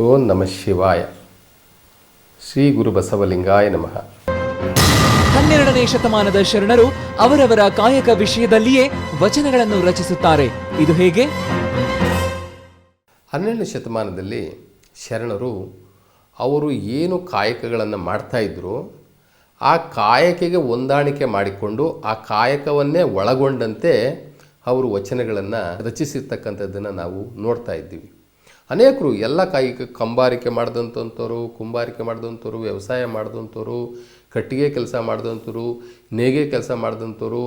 ಓಂ ನಮಃ ಶಿವಾಯ. ಶ್ರೀ ಗುರು ಬಸವಲಿಂಗಾಯ ನಮಃ. ಹನ್ನೆರಡನೇ ಶತಮಾನದ ಶರಣರು ಅವರವರ ಕಾಯಕ ವಿಷಯದಲ್ಲಿಯೇ ವಚನಗಳನ್ನು ರಚಿಸುತ್ತಾರೆ. ಇದು ಹೇಗೆ? ಹನ್ನೆರಡನೇ ಶತಮಾನದಲ್ಲಿ ಶರಣರು ಅವರು ಏನು ಕಾಯಕಗಳನ್ನು ಮಾಡ್ತಾ ಇದ್ರು ಆ ಕಾಯಕಿಗೆ ಹೊಂದಾಣಿಕೆ ಮಾಡಿಕೊಂಡು ಆ ಕಾಯಕವನ್ನೇ ಒಳಗೊಂಡಂತೆ ಅವರು ವಚನಗಳನ್ನು ರಚಿಸಿರ್ತಕ್ಕಂಥದ್ದನ್ನು ನಾವು ನೋಡ್ತಾ ಇದ್ದೀವಿ. ಅನೇಕರು ಎಲ್ಲ ಕಾಯಿ ಕಂಬಾರಿಕೆ ಮಾಡಿದಂಥವ್ರು ಕುಂಬಾರಿಕೆ ಮಾಡಿದಂಥವ್ರು, ವ್ಯವಸಾಯ ಮಾಡಿದಂಥವ್ರು, ಕಟ್ಟಿಗೆ ಕೆಲಸ ಮಾಡಿದಂಥವ್ರು ನೇಗೆ ಕೆಲಸ ಮಾಡಿದಂಥವ್ರು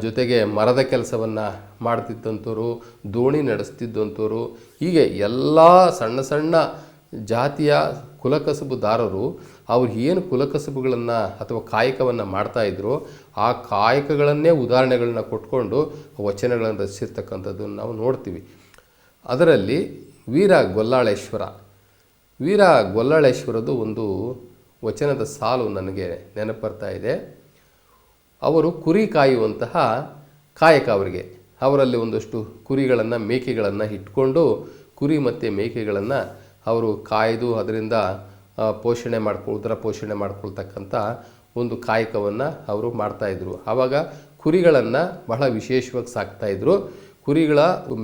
ಜೊತೆಗೆ ಮರದ ಕೆಲಸವನ್ನು ಮಾಡ್ತಿದ್ದಂಥವ್ರು, ದೋಣಿ ನಡೆಸ್ತಿದ್ದಂಥವ್ರು, ಹೀಗೆ ಎಲ್ಲ ಸಣ್ಣ ಸಣ್ಣ ಜಾತಿಯ ಕುಲಕಸಬುದಾರರು ಅವ್ರು ಏನು ಕುಲಕಸಬುಗಳನ್ನು ಅಥವಾ ಕಾಯಕವನ್ನು ಮಾಡ್ತಾಯಿದ್ರು ಆ ಕಾಯಕಗಳನ್ನೇ ಉದಾಹರಣೆಗಳನ್ನ ಕೊಟ್ಕೊಂಡು ವಚನಗಳನ್ನು ರಚಿಸಿರ್ತಕ್ಕಂಥದ್ದನ್ನು ನಾವು ನೋಡ್ತೀವಿ. ಅದರಲ್ಲಿ ವೀರ ಗೊಲ್ಲಾಳೇಶ್ವರ. ವೀರ ಗೊಲ್ಲಾಳೇಶ್ವರದು ಒಂದು ವಚನದ ಸಾಲು ನನಗೆ ನೆನಪು ಬರ್ತಾ ಇದೆ. ಅವರು ಕುರಿ ಕಾಯುವಂತಹ ಕಾಯಕ ಅವರಿಗೆ. ಅವರಲ್ಲಿ ಒಂದಷ್ಟು ಕುರಿಗಳನ್ನು, ಮೇಕೆಗಳನ್ನು ಇಟ್ಕೊಂಡು ಕುರಿ ಮತ್ತು ಮೇಕೆಗಳನ್ನು ಅವರು ಕಾಯ್ದು ಅದರಿಂದ ಪೋಷಣೆ ಮಾಡ್ಕೊ ಉದರ ಪೋಷಣೆ ಮಾಡ್ಕೊಳ್ತಕ್ಕಂಥ ಒಂದು ಕಾಯಕವನ್ನು ಅವರು ಮಾಡ್ತಾಯಿದ್ರು ಆವಾಗ ಕುರಿಗಳನ್ನು ಬಹಳ ವಿಶೇಷವಾಗಿ ಸಾಕ್ತಾಯಿದ್ರು ಕುರಿಗಳ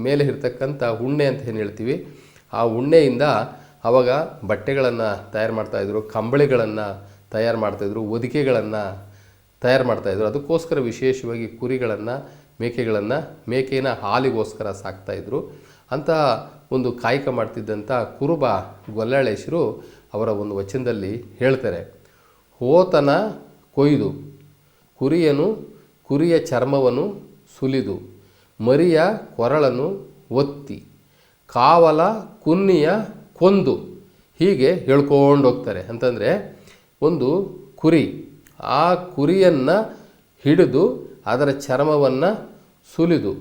ಮೇಲೆ ಇರ್ತಕ್ಕಂಥ ಉಣ್ಣೆ ಅಂತ ಏನು ಹೇಳ್ತೀವಿ, ಆ ಉಣ್ಣೆಯಿಂದ ಅವಾಗ ಬಟ್ಟೆಗಳನ್ನು ತಯಾರು ಮಾಡ್ತಾಯಿದ್ರು ಕಂಬಳಿಗಳನ್ನು ತಯಾರು ಮಾಡ್ತಾಯಿದ್ರು ಒದಿಕೆಗಳನ್ನು ತಯಾರು ಮಾಡ್ತಾಯಿದ್ರು ಅದಕ್ಕೋಸ್ಕರ ವಿಶೇಷವಾಗಿ ಕುರಿಗಳನ್ನು, ಮೇಕೆಗಳನ್ನು, ಮೇಕೆನ ಹಾಲಿಗೋಸ್ಕರ ಸಾಕ್ತಾಯಿದ್ರು ಅಂತಹ ಒಂದು ಕಾಯಕ ಮಾಡ್ತಿದ್ದಂಥ ಕುರುಬ ಗೊಲ್ಲಾಳೇಶರು ಅವರ ಒಂದು ವಚನದಲ್ಲಿ ಹೇಳ್ತಾರೆ, ಹೋತನ ಕೊಯ್ದು, ಕುರಿಯನು ಕುರಿಯ ಚರ್ಮವನ್ನು ಸುಲಿದು ಮರಿಯ ಕೊರಳನ್ನು ಒತ್ತಿ, ಕಾವಲ ಕುನ್ನಿಯ ಕೊಂದು ಹೀಗೆ ಹೇಳ್ಕೊಂಡು ಹೋಗ್ತಾರೆ. ಅಂತಂದರೆ ಒಂದು ಕುರಿ, ಆ ಕುರಿಯನ್ನು ಹಿಡಿದು ಅದರ ಚರ್ಮವನ್ನು ಸುಲಿದು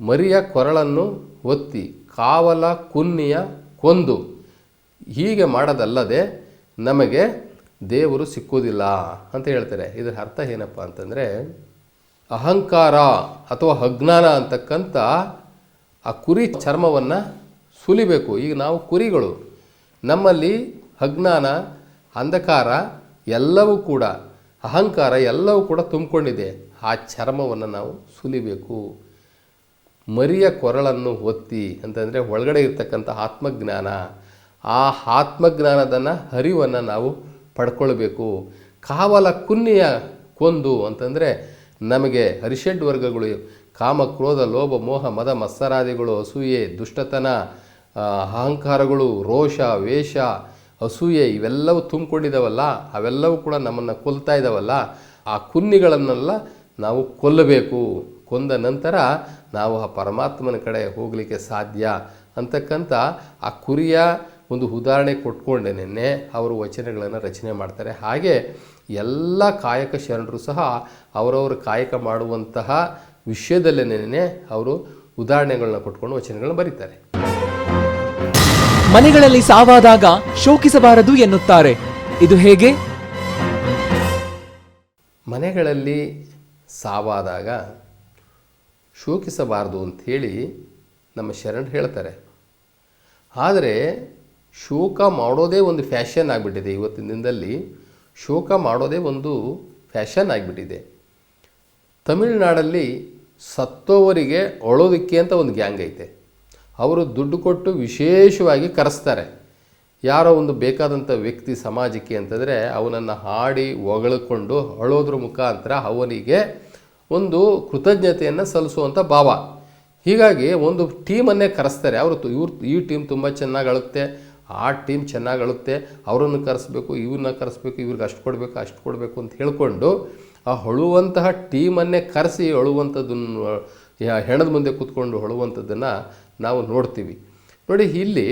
ಮರಿಯ ಕೊರಳನ್ನು ಒತ್ತಿ, ಕಾವಲ ಕುನ್ನಿಯ ಕೊಂದು ಹೀಗೆ ಮಾಡೋದಲ್ಲದೆ ನಮಗೆ ದೇವರು ಸಿಕ್ಕುವುದಿಲ್ಲ ಅಂತ ಹೇಳ್ತಾರೆ. ಇದರ ಅರ್ಥ ಏನಪ್ಪ ಅಂತಂದರೆ ಅಹಂಕಾರ ಅಥವಾ ಅಜ್ಞಾನ ಅಂತಕ್ಕಂಥ ಆ ಕುರಿ ಚರ್ಮವನ್ನು ಸುಲಿಬೇಕು. ಈಗ ನಾವು ಕುರಿಗಳು, ನಮ್ಮಲ್ಲಿ ಅಜ್ಞಾನ, ಅಂಧಕಾರ ಎಲ್ಲವೂ ಕೂಡ, ಅಹಂಕಾರ ಎಲ್ಲವೂ ಕೂಡ ತುಂಬಿಕೊಂಡಿದೆ. ಆ ಚರ್ಮವನ್ನು ನಾವು ಸುಲಿಬೇಕು. ಮರಿಯ ಕೊರಳನ್ನು ಒತ್ತಿ ಅಂತಂದರೆ ಒಳಗಡೆ ಇರ್ತಕ್ಕಂಥ ಆತ್ಮಜ್ಞಾನ, ಆ ಆತ್ಮಜ್ಞಾನದನ್ನ ಹರಿವನ್ನು ನಾವು ಪಡ್ಕೊಳ್ಬೇಕು. ಕಾವಲ ಕುನ್ನಿಯ ಕೊಂದು ಅಂತಂದರೆ ನಮಗೆ ಹರಿಷಡ್ ವರ್ಗಗಳು, ಕಾಮ, ಕ್ರೋಧ, ಲೋಭ, ಮೋಹ, ಮದ, ಮತ್ಸರಾದಿಗಳು, ಅಸೂಯೆ, ದುಷ್ಟತನ ಅಹಂಕಾರಗಳು, ರೋಷ, ವೇಷ, ಅಸೂಯೆ ಇವೆಲ್ಲವೂ ತುಂಬಿಕೊಂಡಿದ್ದಾವಲ್ಲ ಅವೆಲ್ಲವೂ ಕೂಡ ನಮ್ಮನ್ನು ಕೊಲ್ತಾ ಇದ್ದಾವಲ್ಲ ಆ ಕುನ್ನಿಗಳನ್ನೆಲ್ಲ ನಾವು ಕೊಲ್ಲಬೇಕು. ಕೊಂದ ನಂತರ ನಾವು ಆ ಪರಮಾತ್ಮನ ಕಡೆ ಹೋಗಲಿಕ್ಕೆ ಸಾಧ್ಯ ಅಂತಕ್ಕಂಥ ಆ ಕುರಿಯ ಒಂದು ಉದಾಹರಣೆ ಕೊಟ್ಕೊಂಡೇನೆ ಅವರು ವಚನಗಳನ್ನು ರಚನೆ ಮಾಡ್ತಾರೆ. ಹಾಗೆ ಎಲ್ಲ ಕಾಯಕ ಶರಣರು ಸಹ ಅವರವರು ಕಾಯಕ ಮಾಡುವಂತಹ ವಿಷಯದಲ್ಲೇನೆ ಅವರು ಉದಾಹರಣೆಗಳನ್ನ ಕೊಟ್ಕೊಂಡು ವಚನಗಳನ್ನ ಬರೀತಾರೆ. ಮನೆಗಳಲ್ಲಿ ಸಾವಾದಾಗ ಶೋಕಿಸಬಾರದು ಎನ್ನುತ್ತಾರೆ. ಇದು ಹೇಗೆ? ಮನೆಗಳಲ್ಲಿ ಸಾವಾದಾಗ ಶೋಕಿಸಬಾರದು ಅಂಥೇಳಿ ನಮ್ಮ ಶರಣರು ಹೇಳ್ತಾರೆ. ಆದರೆ ಶೋಕ ಮಾಡೋದೇ ಒಂದು ಫ್ಯಾಷನ್ ಆಗಿಬಿಟ್ಟಿದೆ ಇವತ್ತಿನ ದಿನದಲ್ಲಿ. ಶೋಕ ಮಾಡೋದೇ ಒಂದು ಫ್ಯಾಷನ್ ಆಗಿಬಿಟ್ಟಿದೆ. ತಮಿಳುನಾಡಲ್ಲಿ ಸತ್ತೋವರಿಗೆ ಅಳೋದಕ್ಕೆ ಅಂತ ಒಂದು ಗ್ಯಾಂಗ್ ಐತೆ. ಅವರು ದುಡ್ಡು ಕೊಟ್ಟು ವಿಶೇಷವಾಗಿ ಕರೆಸ್ತಾರೆ. ಯಾರೋ ಒಂದು ಬೇಕಾದಂಥ ವ್ಯಕ್ತಿ ಸಮಾಜಕ್ಕೆ ಅಂತಂದರೆ ಅವನನ್ನು ಹಾಡಿ ಹೊಗಳಿಕೊಂಡು ಅಳೋದ್ರ ಮುಖಾಂತರ ಅವನಿಗೆ ಒಂದು ಕೃತಜ್ಞತೆಯನ್ನು ಸಲ್ಲಿಸುವಂಥ ಭಾವ. ಹೀಗಾಗಿ ಒಂದು ಟೀಮನ್ನೇ ಕರೆಸ್ತಾರೆ. ಅವರು ಇವ್ರು ಈ ಟೀಮ್ ತುಂಬ ಚೆನ್ನಾಗಿ ಅಳುತ್ತೆ. ಆ ಟೀಮ್ ಚೆನ್ನಾಗಿ ಅಳುತ್ತೆ, ಅವರನ್ನು ಕರೆಸ್ಬೇಕು, ಇವ್ರನ್ನ ಕರೆಸ್ಬೇಕು, ಇವ್ರಿಗೆ ಅಷ್ಟು ಕೊಡಬೇಕು ಅಷ್ಟು ಕೊಡಬೇಕು ಅಂತ ಹೇಳ್ಕೊಂಡು ಆ ಹೊಳುವಂತಹ ಟೀಮನ್ನೇ ಕರೆಸಿ ಅಳುವಂಥದ್ದನ್ನು ಹೆಣದ ಮುಂದೆ ಕೂತ್ಕೊಂಡು ಹೊಳುವಂಥದ್ದನ್ನು ನಾವು ನೋಡ್ತೀವಿ. ನೋಡಿ, ಇಲ್ಲಿ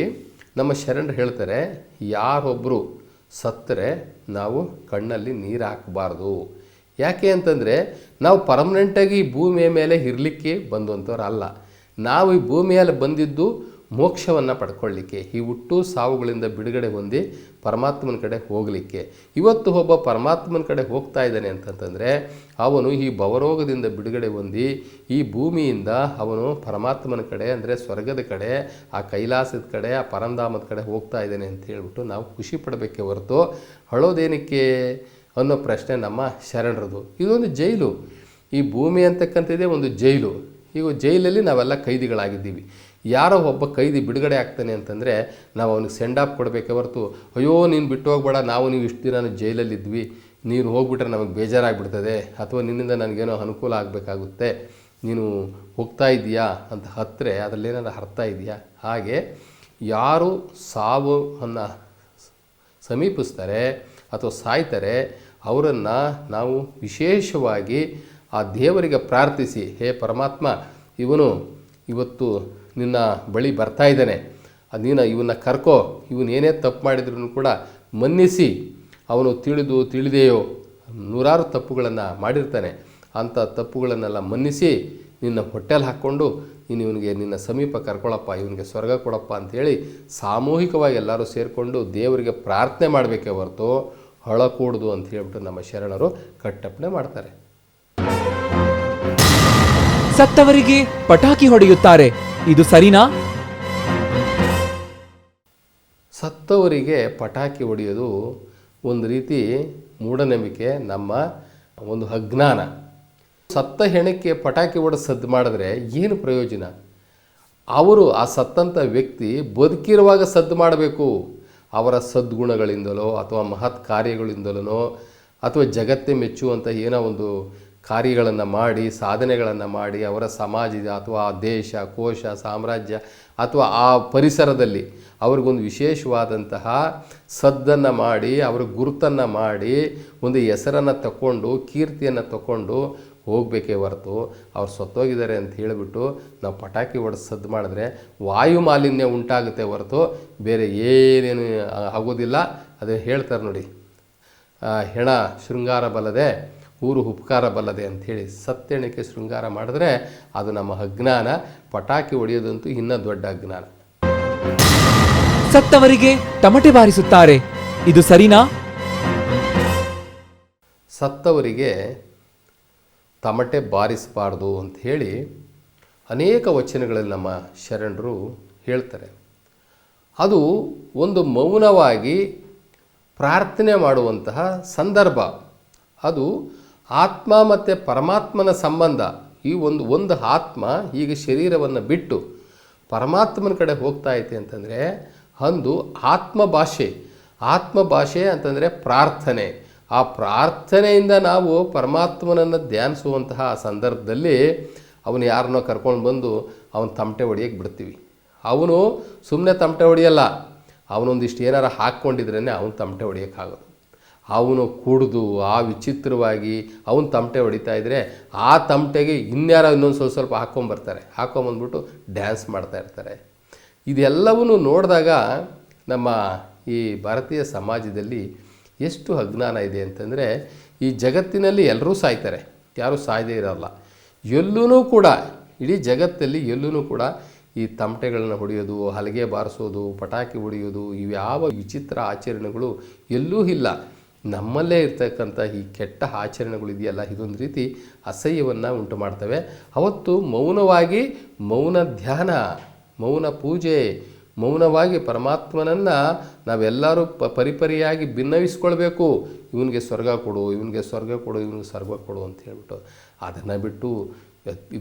ನಮ್ಮ ಶರಣರು ಹೇಳ್ತಾರೆ ಯಾರೊಬ್ಬರು ಸತ್ತರೆ ನಾವು ಕಣ್ಣಲ್ಲಿ ನೀರು ಹಾಕಬಾರ್ದು. ಯಾಕೆ ಅಂತಂದರೆ, ನಾವು ಪರ್ಮನೆಂಟಾಗಿ ಈ ಭೂಮಿಯ ಮೇಲೆ ಇರಲಿಕ್ಕೆ ಬಂದಂಥವ್ರು ಅಲ್ಲ ನಾವು ಈ ಭೂಮಿಯಲ್ಲಿ ಬಂದಿದ್ದು ಮೋಕ್ಷವನ್ನು ಪಡ್ಕೊಳ್ಳಿಕ್ಕೆ, ಈ ಹುಟ್ಟು ಸಾವುಗಳಿಂದ ಬಿಡುಗಡೆ ಹೊಂದಿ ಪರಮಾತ್ಮನ ಕಡೆ ಹೋಗಲಿಕ್ಕೆ. ಇವತ್ತು ಒಬ್ಬ ಪರಮಾತ್ಮನ ಕಡೆ ಹೋಗ್ತಾ ಇದ್ದಾನೆ ಅಂತಂತಂದರೆ, ಅವನು ಈ ಭವರೋಗದಿಂದ ಬಿಡುಗಡೆ ಹೊಂದಿ, ಈ ಭೂಮಿಯಿಂದ ಅವನು ಪರಮಾತ್ಮನ ಕಡೆ, ಅಂದರೆ ಸ್ವರ್ಗದ ಕಡೆ, ಆ ಕೈಲಾಸದ ಕಡೆ, ಆ ಪರಂಧಾಮದ ಕಡೆ ಹೋಗ್ತಾ ಇದ್ದಾನೆ ಅಂತ ಹೇಳ್ಬಿಟ್ಟು ನಾವು ಖುಷಿ ಪಡಬೇಕೆ ಹೊರತು ಅಳೋದೇನಕ್ಕೆ ಅನ್ನೋ ಪ್ರಶ್ನೆ ನಮ್ಮ ಶರಣರದು. ಇದೊಂದು ಜೈಲು. ಈ ಭೂಮಿ ಅಂತಕ್ಕಂಥದ್ದೇ ಒಂದು ಜೈಲು. ಈಗ ಜೈಲಲ್ಲಿ ನಾವೆಲ್ಲ ಕೈದಿಗಳಾಗಿದ್ದೀವಿ. ಯಾರೋ ಒಬ್ಬ ಕೈದಿ ಬಿಡುಗಡೆ ಆಗ್ತಾನೆ ಅಂತಂದರೆ ನಾವು ಅವನಿಗೆ ಸೆಂಡ್ ಆಫ್ ಕೊಡಬೇಕೆ ಹೊರತು, ಅಯ್ಯೋ, ನೀನು ಬಿಟ್ಟು ಹೋಗ್ಬೇಡ, ನಾವು ನೀವು ಇಷ್ಟು ದಿನ ಜೈಲಲ್ಲಿದ್ವಿ, ನೀನು ಹೋಗ್ಬಿಟ್ರೆ ನಮಗೆ ಬೇಜಾರಾಗ್ಬಿಡ್ತದೆ, ಅಥವಾ ನಿನ್ನಿಂದ ನನಗೇನೋ ಅನುಕೂಲ ಆಗಬೇಕಾಗುತ್ತೆ, ನೀನು ಹೋಗ್ತಾ ಇದೆಯಾ ಅಂತ ಹತ್ತರೆ ಅದರಲ್ಲಿ ಏನಾದ್ರು ಅರ್ಥ ಇದೆಯಾ? ಹಾಗೆ ಯಾರು ಸಾವು ಅನ್ನ ಸಮೀಪಿಸ್ತಾರೆ ಅಥವಾ ಸಾಯ್ತಾರೆ, ಅವರನ್ನು ನಾವು ವಿಶೇಷವಾಗಿ ಆ ದೇವರಿಗೆ ಪ್ರಾರ್ಥಿಸಿ, ಹೇ ಪರಮಾತ್ಮ, ಇವನು ಇವತ್ತು ನಿನ್ನ ಬಳಿ ಬರ್ತಾ ಇದ್ದಾನೆ. ನೀನು ಇವನ್ನ ಕರ್ಕೋ. ಇವನು ಏನೇ ತಪ್ಪು ಮಾಡಿದ್ರು ಕೂಡ ಮನ್ನಿಸಿ. ಅವನು ತಿಳಿದು ತಿಳಿದೆಯೋ? ನೂರಾರು ತಪ್ಪುಗಳನ್ನು ಮಾಡಿರ್ತಾನೆ. ಅಂಥ ತಪ್ಪುಗಳನ್ನೆಲ್ಲ ಮನ್ನಿಸಿ ನಿನ್ನ ಹೊಟ್ಟೆಲ್ ಹಾಕ್ಕೊಂಡು ನೀನು ಇವನಿಗೆ ನಿನ್ನ ಸಮೀಪ ಕರ್ಕೊಳಪ್ಪ, ಇವನಿಗೆ ಸ್ವರ್ಗ ಕೊಡಪ್ಪ ಅಂಥೇಳಿ ಸಾಮೂಹಿಕವಾಗಿ ಎಲ್ಲರೂ ಸೇರಿಕೊಂಡು ದೇವರಿಗೆ ಪ್ರಾರ್ಥನೆ ಮಾಡಬೇಕೇ ಹೊರತು ಹೊಳಕೂಡ್ದು ಅಂತ ಹೇಳ್ಬಿಟ್ಟು ನಮ್ಮ ಶರಣರು ಕಟ್ಟಪ್ಪಣೆ ಮಾಡ್ತಾರೆ. ಸತ್ತವರಿಗೆ ಪಟಾಕಿ ಹೊಡೆಯುತ್ತಾರೆ. ಇದು ಸರಿನಾ? ಸತ್ತವರಿಗೆ ಪಟಾಕಿ ಹೊಡೆಯೋದು ಒಂದು ರೀತಿ ಮೂಢನಂಬಿಕೆ, ನಮ್ಮ ಒಂದು ಅಜ್ಞಾನ. ಸತ್ತ ಹೆಣಕ್ಕೆ ಪಟಾಕಿ ಹೊಡೆದು ಸದ್ದು ಮಾಡಿದ್ರೆ ಏನು ಪ್ರಯೋಜನ? ಅವರು ಆ ಸತ್ತಂಥ ವ್ಯಕ್ತಿ ಬದುಕಿರುವಾಗ ಸದ್ದು ಮಾಡಬೇಕು. ಅವರ ಸದ್ಗುಣಗಳಿಂದಲೋ ಅಥವಾ ಮಹತ್ ಕಾರ್ಯಗಳಿಂದಲೋ ಅಥವಾ ಜಗತ್ತೇ ಮೆಚ್ಚುವಂಥ ಏನೋ ಒಂದು ಕಾರ್ಯಗಳನ್ನು ಮಾಡಿ, ಸಾಧನೆಗಳನ್ನು ಮಾಡಿ ಅವರ ಸಮಾಜದ ಅಥವಾ ಆ ದೇಶ, ಕೋಶ, ಸಾಮ್ರಾಜ್ಯ, ಅಥವಾ ಆ ಪರಿಸರದಲ್ಲಿ ಅವ್ರಿಗೊಂದು ವಿಶೇಷವಾದಂತಹ ಸದ್ದನ್ನು ಮಾಡಿ, ಅವ್ರ ಗುರುತನ್ನು ಮಾಡಿ ಒಂದು ಹೆಸರನ್ನು ತಗೊಂಡು ಕೀರ್ತಿಯನ್ನು ತಗೊಂಡು ಹೋಗಬೇಕೇ ಹೊರತು ಅವ್ರು ಸತ್ತೋಗಿದ್ದಾರೆ ಅಂತ ಹೇಳಿಬಿಟ್ಟು ನಾವು ಪಟಾಕಿ ಹೊಡೆದು ಸದ್ದು ಮಾಡಿದ್ರೆ ವಾಯು ಮಾಲಿನ್ಯ ಉಂಟಾಗುತ್ತೆ ಹೊರತು ಬೇರೆ ಏನೇನು ಆಗೋದಿಲ್ಲ. ಅದೇ ಹೇಳ್ತಾರೆ ನೋಡಿ. ಹೆಣ ಶೃಂಗಾರ ಬಲ್ಲದೆ ಊರು ಉಪಕಾರ ಬಲ್ಲದೆ ಅಂಥೇಳಿ ಸತ್ತೆಣಕ್ಕೆ ಶೃಂಗಾರ ಮಾಡಿದ್ರೆ ಅದು ನಮ್ಮ ಅಜ್ಞಾನ. ಪಟಾಕಿ ಹೊಡೆಯೋದಂತೂ ಇನ್ನೂ ದೊಡ್ಡ ಅಜ್ಞಾನ. ಸತ್ತವರಿಗೆ ತಮಟೆ ಬಾರಿಸುತ್ತಾರೆ. ಇದು ಸರಿನಾ? ಸತ್ತವರಿಗೆ ತಮಟೆ ಬಾರಿಸಬಾರ್ದು ಅಂತ ಹೇಳಿ ಅನೇಕ ವಚನಗಳಲ್ಲಿ ನಮ್ಮ ಶರಣರು ಹೇಳ್ತಾರೆ. ಅದು ಒಂದು ಮೌನವಾಗಿ ಪ್ರಾರ್ಥನೆ ಮಾಡುವಂತಹ ಸಂದರ್ಭ. ಅದು ಆತ್ಮ ಮತ್ತು ಪರಮಾತ್ಮನ ಸಂಬಂಧ, ಈ ಒಂದು ಒಂದು ಆತ್ಮ ಈಗ ಶರೀರವನ್ನು ಬಿಟ್ಟು ಪರಮಾತ್ಮನ ಕಡೆ ಹೋಗ್ತಾ ಐತೆ ಅಂತಂದರೆ, ಅಂದು ಆತ್ಮ ಭಾಷೆ ಆತ್ಮ ಭಾಷೆ ಅಂತಂದರೆ ಪ್ರಾರ್ಥನೆ. ಆ ಪ್ರಾರ್ಥನೆಯಿಂದ ನಾವು ಪರಮಾತ್ಮನನ್ನು ಧ್ಯಾನಿಸುವಂತಹ ಸಂದರ್ಭದಲ್ಲಿ ಅವನು ಯಾರನ್ನೋ ಕರ್ಕೊಂಡು ಬಂದು ಅವನ ತಮಟೆ ಹೊಡಿಯೋಕ್ಕೆ ಬಿಡ್ತೀವಿ. ಅವನು ಸುಮ್ಮನೆ ತಮಟೆ ಹೊಡಿಯಲ್ಲ, ಅವನೊಂದಿಷ್ಟು ಏನಾರು ಹಾಕ್ಕೊಂಡಿದ್ರೇ ಅವನು ತಮಟೆ ಹೊಡಿಯೋಕ್ಕಾಗೋದು ಅವನು ಕುಡಿದು, ಆ ವಿಚಿತ್ರವಾಗಿ ಅವನು ತಮಟೆ ಹೊಡಿತಾ ಇದ್ದರೆ ಆ ತಮಟೆಗೆ ಇನ್ಯಾರೋ ಇನ್ನೊಂದು ಸ್ವಲ್ಪ ಸ್ವಲ್ಪ ಹಾಕ್ಕೊಂಬರ್ತಾರೆ ಹಾಕ್ಕೊಂಬಂದ್ಬಿಟ್ಟು ಡ್ಯಾನ್ಸ್ ಮಾಡ್ತಾ ಇರ್ತಾರೆ. ಇದೆಲ್ಲವನ್ನೂ ನೋಡಿದಾಗ ನಮ್ಮ ಈ ಭಾರತೀಯ ಸಮಾಜದಲ್ಲಿ ಎಷ್ಟು ಅಜ್ಞಾನ ಇದೆ ಅಂತಂದರೆ, ಈ ಜಗತ್ತಿನಲ್ಲಿ ಎಲ್ಲರೂ ಸಾಯ್ತಾರೆ. ಯಾರೂ ಸಾಯದೇ ಇರೋಲ್ಲ. ಎಲ್ಲೂ ಕೂಡ, ಇಡೀ ಜಗತ್ತಲ್ಲಿ ಎಲ್ಲೂ ಕೂಡ ಈ ತಮಟೆಗಳನ್ನ ಹೊಡೆಯೋದು, ಹಲಗೆ ಬಾರಿಸೋದು, ಪಟಾಕಿ ಹೊಡೆಯೋದು, ಇವ್ಯಾವ ವಿಚಿತ್ರ ಆಚರಣೆಗಳು ಎಲ್ಲೂ ಇಲ್ಲ. ನಮ್ಮಲ್ಲೇ ಇರ್ತಕ್ಕಂಥ ಈ ಕೆಟ್ಟ ಆಚರಣೆಗಳು ಇದೆಯಲ್ಲ, ಇದೊಂದು ರೀತಿ ಅಸಹ್ಯವನ್ನು ಉಂಟು ಮಾಡ್ತವೆ ಅವತ್ತು ಮೌನವಾಗಿ ಮೌನ ಧ್ಯಾನ, ಮೌನ ಪೂಜೆ, ಮೌನವಾಗಿ ಪರಮಾತ್ಮನನ್ನು ನಾವೆಲ್ಲರೂ ಪ ಪರಿಪರಿಯಾಗಿ ಭಿನ್ನವಿಸ್ಕೊಳ್ಬೇಕು ಇವನಿಗೆ ಸ್ವರ್ಗ ಕೊಡು, ಇವನಿಗೆ ಸ್ವರ್ಗ ಕೊಡು, ಇವನಿಗೆ ಸ್ವರ್ಗ ಕೊಡು ಅಂತ ಹೇಳ್ಬಿಟ್ಟು ಅದನ್ನು ಬಿಟ್ಟು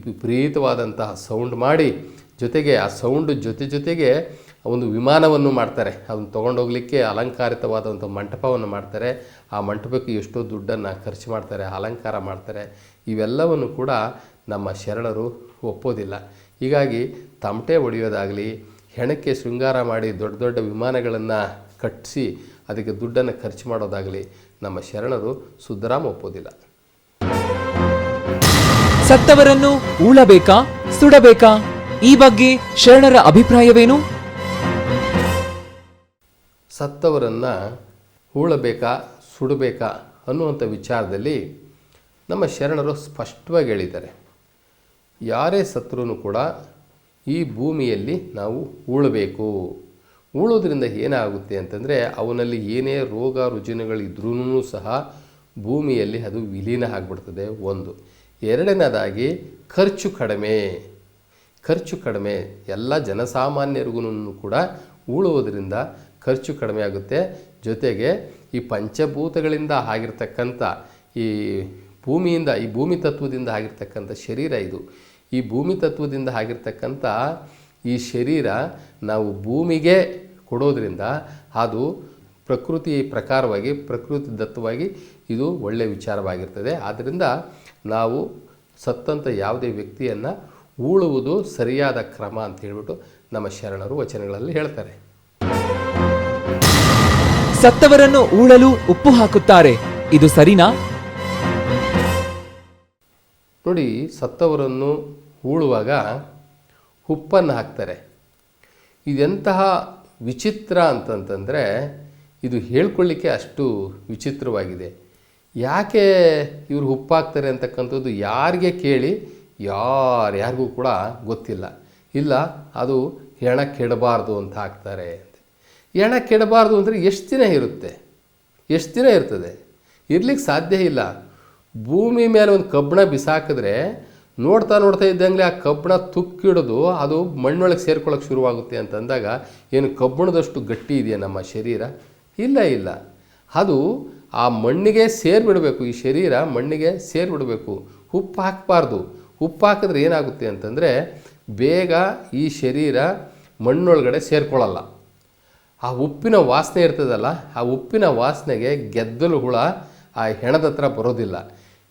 ವಿಪರೀತವಾದಂತಹ ಸೌಂಡ್ ಮಾಡಿ ಜೊತೆಗೆ ಆ ಸೌಂಡ್ ಜೊತೆ ಜೊತೆಗೆ ಒಂದು ವಿಮಾನವನ್ನು ಮಾಡ್ತಾರೆ. ಅದನ್ನು ತೊಗೊಂಡೋಗ್ಲಿಕ್ಕೆ ಅಲಂಕಾರಿತವಾದಂಥ ಮಂಟಪವನ್ನು ಮಾಡ್ತಾರೆ. ಆ ಮಂಟಪಕ್ಕೆ ಎಷ್ಟೋ ದುಡ್ಡನ್ನು ಖರ್ಚು ಮಾಡ್ತಾರೆ, ಅಲಂಕಾರ ಮಾಡ್ತಾರೆ. ಇವೆಲ್ಲವನ್ನು ಕೂಡ ನಮ್ಮ ಶರಣರು ಒಪ್ಪೋದಿಲ್ಲ. ಹೀಗಾಗಿ ತಮಟೆ ಹೊಡೆಯೋದಾಗಲಿ ಹೆಣಕ್ಕೆ ಶೃಂಗಾರ ಮಾಡಿ ದೊಡ್ಡ ದೊಡ್ಡ ವಿಮಾನಗಳನ್ನು ಕಟ್ಟಿಸಿ ಅದಕ್ಕೆ ದುಡ್ಡನ್ನು ಖರ್ಚು ಮಾಡೋದಾಗಲಿ ನಮ್ಮ ಶರಣರು ಸುದ್ದರಾಮ್ ಒಪ್ಪೋದಿಲ್ಲ. ಸತ್ತವರನ್ನು ಉಳಬೇಕಾ, ಸುಡಬೇಕಾ? ಈ ಬಗ್ಗೆ ಶರಣರ ಅಭಿಪ್ರಾಯವೇನು? ಸತ್ತವರನ್ನು ಹೂಳಬೇಕಾ, ಸುಡಬೇಕಾ ಅನ್ನುವಂಥ ವಿಚಾರದಲ್ಲಿ ನಮ್ಮ ಶರಣರು ಸ್ಪಷ್ಟವಾಗಿ ಹೇಳಿದ್ದಾರೆ. ಯಾರೇ ಸತ್ರೂ ಕೂಡ ಈ ಭೂಮಿಯಲ್ಲಿ ನಾವು ಉಳಬೇಕು ಉಳೋದ್ರಿಂದ ಏನಾಗುತ್ತೆ ಅಂತಂದರೆ ಅವನಲ್ಲಿ ಏನೇ ರೋಗ ರುಜಿನಗಳಿದ್ರೂ ಸಹ ಭೂಮಿಯಲ್ಲಿ ಅದು ವಿಲೀನ ಆಗ್ಬಿಡ್ತದೆ. ಒಂದು. ಎರಡನೇದಾಗಿ ಖರ್ಚು ಕಡಿಮೆ. ಖರ್ಚು ಕಡಿಮೆ. ಎಲ್ಲ ಜನಸಾಮಾನ್ಯರಿಗೂ ಕೂಡ ಉಳುವುದರಿಂದ ಖರ್ಚು ಕಡಿಮೆ ಆಗುತ್ತೆ. ಜೊತೆಗೆ ಈ ಪಂಚಭೂತಗಳಿಂದ ಆಗಿರ್ತಕ್ಕಂಥ ಈ ಭೂಮಿಯಿಂದ, ಈ ಭೂಮಿ ತತ್ವದಿಂದ ಆಗಿರ್ತಕ್ಕಂಥ ಶರೀರ ಇದು. ಈ ಭೂಮಿ ತತ್ವದಿಂದ ಆಗಿರ್ತಕ್ಕಂಥ ಈ ಶರೀರ ನಾವು ಭೂಮಿಗೆ ಕೊಡೋದ್ರಿಂದ ಅದು ಪ್ರಕೃತಿ ಪ್ರಕಾರವಾಗಿ, ಪ್ರಕೃತಿ ದತ್ತವಾಗಿ ಇದು ಒಳ್ಳೆಯ ವಿಚಾರವಾಗಿರ್ತದೆ. ಆದ್ದರಿಂದ ನಾವು ಸತ್ತಂಥ ಯಾವುದೇ ವ್ಯಕ್ತಿಯನ್ನು ಉಳುವುದು ಸರಿಯಾದ ಕ್ರಮ ಅಂತ ಹೇಳ್ಬಿಟ್ಟು ನಮ್ಮ ಶರಣರು ವಚನಗಳಲ್ಲಿ ಹೇಳ್ತಾರೆ. ಸತ್ತವರನ್ನು ಉಳಲು ಉಪ್ಪು ಹಾಕುತ್ತಾರೆ. ಇದು ಸರಿನಾ? ನೋಡಿ, ಸತ್ತವರನ್ನು ಉಳುವಾಗ ಉಪ್ಪನ್ನು ಹಾಕ್ತಾರೆ. ಇದೆಂತಹ ವಿಚಿತ್ರ ಅಂತಂತಂದರೆ, ಇದು ಹೇಳ್ಕೊಳ್ಳಿಕ್ಕೆ ಅಷ್ಟು ವಿಚಿತ್ರವಾಗಿದೆ. ಯಾಕೆ ಇವರು ಹಾಕ್ತಾರೆ ಅಂತಕ್ಕಂಥದ್ದು ಯಾರಿಗೆ ಕೇಳಿ ಯಾರ್ಯಾರಿಗೂ ಕೂಡ ಗೊತ್ತಿಲ್ಲ. ಇಲ್ಲ, ಅದು ಹೆಣ ಕೆಡಬಾರ್ದು ಅಂತ ಹಾಕ್ತಾರೆ ಹೆಣ ಕೆಡಬಾರ್ದು ಅಂದರೆ ಎಷ್ಟು ದಿನ ಇರುತ್ತೆ? ಎಷ್ಟು ದಿನ ಇರ್ತದೆ? ಇರಲಿಕ್ಕೆ ಸಾಧ್ಯ ಇಲ್ಲ. ಭೂಮಿ ಮೇಲೆ ಒಂದು ಕಬ್ಬಣ ಬಿಸಾಕಿದ್ರೆ ನೋಡ್ತಾ ನೋಡ್ತಾ ಇದ್ದಂಗೆ ಆ ಕಬ್ಬಣ ತುಕ್ಕಿಡಿದು, ಅದು ಮಣ್ಣೊಳಗೆ ಸೇರ್ಕೊಳ್ಳೋಕೆ ಶುರುವಾಗುತ್ತೆ ಅಂತಂದಾಗ ಏನು ಕಬ್ಬಣದಷ್ಟು ಗಟ್ಟಿ ಇದೆಯಾ ನಮ್ಮ ಶರೀರ? ಇಲ್ಲ ಇಲ್ಲ. ಅದು ಆ ಮಣ್ಣಿಗೆ ಸೇರಿಬಿಡಬೇಕು, ಈ ಶರೀರ ಮಣ್ಣಿಗೆ ಸೇರಿಬಿಡಬೇಕು. ಉಪ್ಪು ಹಾಕಬಾರ್ದು. ಉಪ್ಪು ಹಾಕಿದ್ರೆ ಏನಾಗುತ್ತೆ ಅಂತಂದರೆ ಬೇಗ ಈ ಶರೀರ ಮಣ್ಣೊಳಗಡೆ ಸೇರ್ಕೊಳ್ಳಲ್ಲ ಆ ಉಪ್ಪಿನ ವಾಸನೆ ಇರ್ತದಲ್ಲ, ಆ ಉಪ್ಪಿನ ವಾಸನೆಗೆ ಗೆದ್ದಲು ಹುಳ ಆ ಹೆಣದ ಹತ್ರ ಬರೋದಿಲ್ಲ.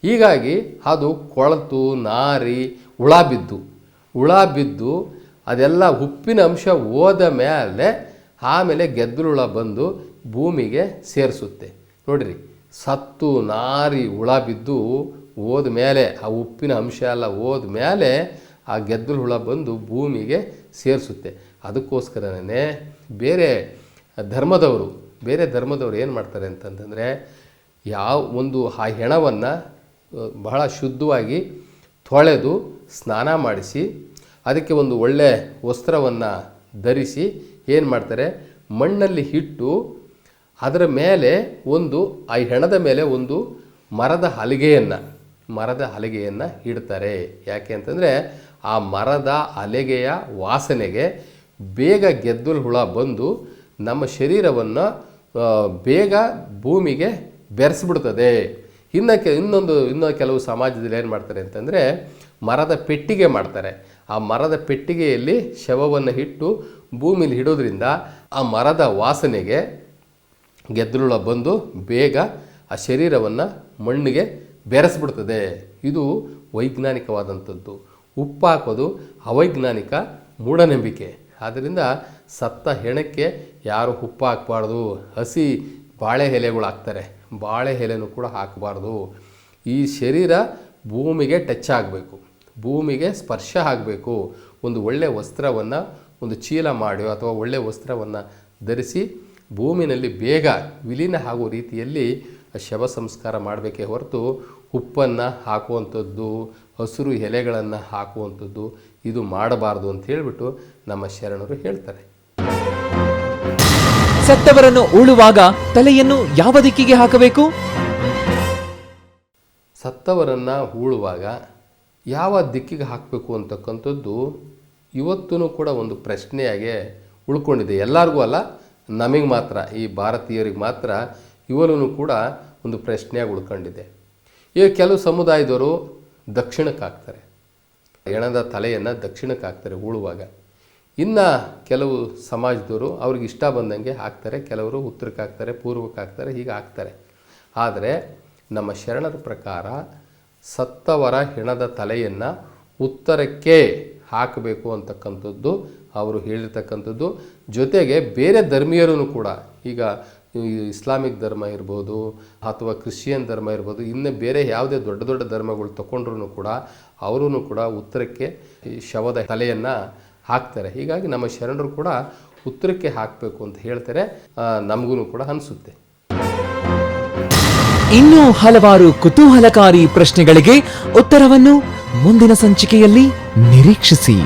ಹೀಗಾಗಿ ಅದು ಕೊಳತು, ನಾರಿ, ಹುಳ ಬಿದ್ದು. ಹುಳ ಬಿದ್ದು ಅದೆಲ್ಲ ಉಪ್ಪಿನ ಅಂಶ ಹೋದ ಮೇಲೆ ಆಮೇಲೆ ಗೆದ್ದಲು ಹುಳ ಬಂದು ಭೂಮಿಗೆ ಸೇರಿಸುತ್ತೆ. ನೋಡಿರಿ, ಸತ್ತು, ನಾರಿ, ಹುಳ ಬಿದ್ದು ಹೋದ ಮೇಲೆ ಆ ಉಪ್ಪಿನ ಅಂಶ ಎಲ್ಲ ಹೋದ ಮೇಲೆ ಆ ಗೆದ್ದಲು ಹುಳ ಬಂದು ಭೂಮಿಗೆ ಸೇರಿಸುತ್ತೆ. ಅದಕ್ಕೋಸ್ಕರನೇ ಬೇರೆ ಧರ್ಮದವರು ಬೇರೆ ಧರ್ಮದವರು ಏನು ಮಾಡ್ತಾರೆ ಅಂತಂತಂದರೆ ಯಾವ ಒಂದು ಆ ಹೆಣವನ್ನು ಬಹಳ ಶುದ್ಧವಾಗಿ ತೊಳೆದು ಸ್ನಾನ ಮಾಡಿಸಿ, ಅದಕ್ಕೆ ಒಂದು ಒಳ್ಳೆ ವಸ್ತ್ರವನ್ನು ಧರಿಸಿ ಏನು ಮಾಡ್ತಾರೆ, ಮಣ್ಣಲ್ಲಿ ಇಟ್ಟು ಅದರ ಮೇಲೆ ಒಂದು, ಆ ಹೆಣದ ಮೇಲೆ ಒಂದು ಮರದ ಹಲಿಗೆಯನ್ನು ಮರದ ಹಲಿಗೆಯನ್ನು ಇಡ್ತಾರೆ. ಯಾಕೆ ಅಂತಂದರೆ ಆ ಮರದ ಅಲೆಗೆಯ ವಾಸನೆಗೆ ಬೇಗ ಗೆದ್ದಲು ಹುಳ ಬಂದು ನಮ್ಮ ಶರೀರವನ್ನು ಬೇಗ ಭೂಮಿಗೆ ಬೆರೆಸ್ಬಿಡ್ತದೆ. ಇನ್ನು ಕೆ, ಇನ್ನೊಂದು, ಇನ್ನೂ ಕೆಲವು ಸಮಾಜದಲ್ಲಿ ಏನು ಮಾಡ್ತಾರೆ ಅಂತಂದರೆ ಮರದ ಪೆಟ್ಟಿಗೆ ಮಾಡ್ತಾರೆ. ಆ ಮರದ ಪೆಟ್ಟಿಗೆಯಲ್ಲಿ ಶವವನ್ನು ಇಟ್ಟು ಭೂಮಿಲಿ ಇಡೋದ್ರಿಂದ ಆ ಮರದ ವಾಸನೆಗೆ ಗೆದ್ದಲುಳ ಬಂದು ಬೇಗ ಆ ಶರೀರವನ್ನು ಮಣ್ಣಿಗೆ ಬೆರೆಸ್ಬಿಡ್ತದೆ. ಇದು ವೈಜ್ಞಾನಿಕವಾದಂಥದ್ದು. ಉಪ್ಪು ಹಾಕೋದು ಅವೈಜ್ಞಾನಿಕ ಮೂಢನಂಬಿಕೆ. ಆದ್ದರಿಂದ ಸತ್ತ ಹೆಣಕ್ಕೆ ಯಾರು ಉಪ್ಪು ಹಾಕಬಾರ್ದು ಹಸಿ ಬಾಳೆ ಎಲೆಗಳು ಹಾಕ್ತಾರೆ. ಬಾಳೆ ಎಲೆನೂ ಕೂಡ ಹಾಕಬಾರ್ದು. ಈ ಶರೀರ ಭೂಮಿಗೆ ಟಚ್ ಆಗಬೇಕು. ಭೂಮಿಗೆ ಸ್ಪರ್ಶ ಆಗಬೇಕು. ಒಂದು ಒಳ್ಳೆಯ ವಸ್ತ್ರವನ್ನು ಒಂದು ಚೀಲ ಮಾಡಿ ಅಥವಾ ಒಳ್ಳೆಯ ವಸ್ತ್ರವನ್ನು ಧರಿಸಿ ಭೂಮಿನಲ್ಲಿ ಬೇಗ ವಿಲೀನ ಆಗುವ ರೀತಿಯಲ್ಲಿ ಶವ ಸಂಸ್ಕಾರ ಮಾಡಬೇಕೇ ಹೊರತು ಉಪ್ಪನ್ನು ಹಾಕುವಂಥದ್ದು ಹಸಿರು ಎಲೆಗಳನ್ನು ಹಾಕುವಂಥದ್ದು ಇದು ಮಾಡಬಾರ್ದು ಅಂತ ಹೇಳಿಬಿಟ್ಟು ನಮ್ಮ ಶರಣರು ಹೇಳ್ತಾರೆ. ಸತ್ತವರನ್ನು ಉಳುವಾಗ ತಲೆಯನ್ನು ಯಾವ ದಿಕ್ಕಿಗೆ ಹಾಕಬೇಕು? ಸತ್ತವರನ್ನು ಹೂಳುವಾಗ ಯಾವ ದಿಕ್ಕಿಗೆ ಹಾಕಬೇಕು ಅಂತಕ್ಕಂಥದ್ದು ಇವತ್ತೂ ಕೂಡ ಒಂದು ಪ್ರಶ್ನೆಯಾಗೆ ಉಳ್ಕೊಂಡಿದೆ. ಎಲ್ಲರಿಗೂ ಅಲ್ಲ ನಮಗೆ ಮಾತ್ರ ಈ ಭಾರತೀಯರಿಗೆ ಮಾತ್ರ ಇವನೂ ಕೂಡ ಒಂದು ಪ್ರಶ್ನೆಯಾಗಿ ಉಳ್ಕೊಂಡಿದೆ ಈಗ ಕೆಲವು ಸಮುದಾಯದವರು ದಕ್ಷಿಣಕ್ಕೆ ಹಾಕ್ತಾರೆ. ಹೆಣದ ತಲೆಯನ್ನು ದಕ್ಷಿಣಕ್ಕೆ ಹಾಕ್ತಾರೆ ಉಳುವಾಗ. ಇನ್ನು ಕೆಲವು ಸಮಾಜದವರು ಅವ್ರಿಗೆ ಇಷ್ಟ ಬಂದಂಗೆ ಹಾಕ್ತಾರೆ, ಕೆಲವರು ಉತ್ತರಕ್ಕೆ ಹಾಕ್ತಾರೆ, ಪೂರ್ವಕ್ಕೆ ಹಾಕ್ತಾರೆ, ಹೀಗೆ ಹಾಕ್ತಾರೆ. ಆದರೆ ನಮ್ಮ ಶರಣರ ಪ್ರಕಾರ ಸತ್ತವರ ಹೆಣದ ತಲೆಯನ್ನು ಉತ್ತರಕ್ಕೆ ಹಾಕಬೇಕು ಅಂತಕ್ಕಂಥದ್ದು, ಅವರು ಹೇಳಿರ್ತಕ್ಕಂಥದ್ದು. ಜೊತೆಗೆ ಬೇರೆ ಧರ್ಮೀಯರೂ ಕೂಡ ಈಗ ಇಸ್ಲಾಮಿಕ್ ಧರ್ಮ ಇರ್ಬೋದು ಅಥವಾ ಕ್ರಿಶ್ಚಿಯನ್ ಧರ್ಮ ಇರ್ಬೋದು, ಇನ್ನು ಬೇರೆ ಯಾವುದೇ ದೊಡ್ಡ ದೊಡ್ಡ ಧರ್ಮಗಳು ತಗೊಂಡ್ರೂ ಕೂಡ ಅವರೂ ಕೂಡ ಉತ್ತರಕ್ಕೆ ಶವದ ತಲೆಯನ್ನು ಹಾಕ್ತಾರೆ. ಹೀಗಾಗಿ ನಮ್ಮ ಶರಣರು ಕೂಡ ಉತ್ತರಕ್ಕೆ ಹಾಕಬೇಕು ಅಂತ ಹೇಳ್ತಾರೆ. ನಮಗೂ ಕೂಡ ಅನಿಸುತ್ತೆ. ಇನ್ನೂ ಹಲವಾರು ಕುತೂಹಲಕಾರಿ ಪ್ರಶ್ನೆಗಳಿಗೆ ಉತ್ತರವನ್ನು ಮುಂದಿನ ಸಂಚಿಕೆಯಲ್ಲಿ ನಿರೀಕ್ಷಿಸಿ.